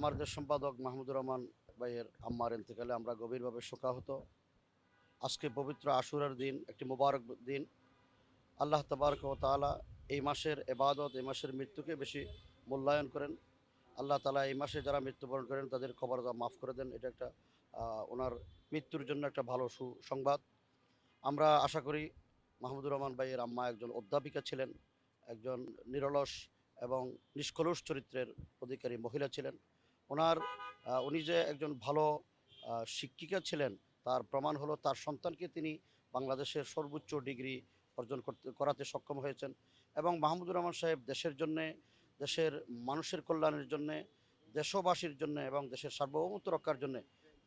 আমার দেশ সম্পাদক মাহমুদুর রহমান ভাইয়ের আম্মার ইন্তেকালে আমরা গভীরভাবে শোকাহত। আজকে পবিত্র আশুরার দিন, একটি মোবারক দিন। আল্লাহ তবারক ও তাআলা এই মাসের এবাদত, এই মাসের মৃত্যুকে বেশি মূল্যায়ন করেন। আল্লাহ তালা এই মাসে যারা মৃত্যুবরণ করেন, তাদের খবর মাফ করে দেন। এটা একটা ওনার মৃত্যুর জন্য একটা ভালো সুসংবাদ। আমরা আশা করি মাহমুদুর রহমান ভাইয়ের আম্মা একজন অধ্যাপিকা ছিলেন, একজন নিরলস এবং নিষ্কলুষ চরিত্রের অধিকারী মহিলা ছিলেন। ওনার উনি যে একজন ভালো শিক্ষিকা ছিলেন, তার প্রমাণ হলো তার সন্তানকে তিনি বাংলাদেশের সর্বোচ্চ ডিগ্রি অর্জন করতে, করাতে সক্ষম হয়েছেন এবং মাহমুদুর রহমান সাহেব দেশের জন্যে, দেশের মানুষের কল্যাণের জন্যে, দেশবাসীর জন্য এবং দেশের সার্বভৌমত্ব রক্ষার জন্য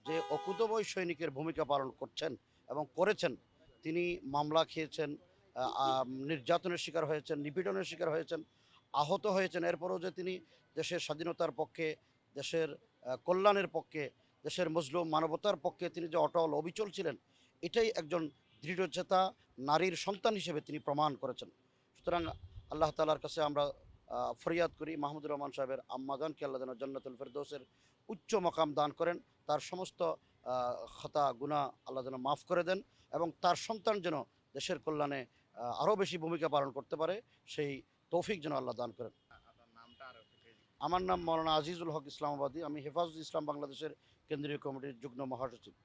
যে অকুতবয় সৈনিকের ভূমিকা পালন করছেন এবং করেছেন, তিনি মামলা খেয়েছেন নির্যাতনের শিকার হয়েছেন, নিপীড়নের শিকার হয়েছেন, আহত হয়েছেন। এরপরও যে তিনি দেশের স্বাধীনতার পক্ষে দেশের কল্যাণের পক্ষে, দেশের মজলুম মানবতার পক্ষে তিনি যে অটল, অবিচল ছিলেন, এটাই একজন দৃঢ়চেতা নারীর সন্তান হিসেবে তিনি প্রমাণ করেছেন। সুতরাং আল্লাহ তালার কাছে আমরা ফরিয়াদ করি, মাহমুদুর রহমান সাহেবের আম্মাদানকে আল্লাহ যেন জন্নতুল ফেরদৌসের উচ্চ মকাম দান করেন, তার সমস্ত খতা গুণা আল্লাহ যেন মাফ করে দেন এবং তার সন্তান যেন দেশের কল্যাণে আরও বেশি ভূমিকা পালন করতে পারে, সেই তৌফিক যেন আল্লাহ দান করেন। আমার নাম মৌলানা আজিজুল হক ইসলামাবাদী। আমি হেফাজুল ইসলাম বাংলাদেশের কেন্দ্রীয় কমিটির যুগ্ম মহাসচিব।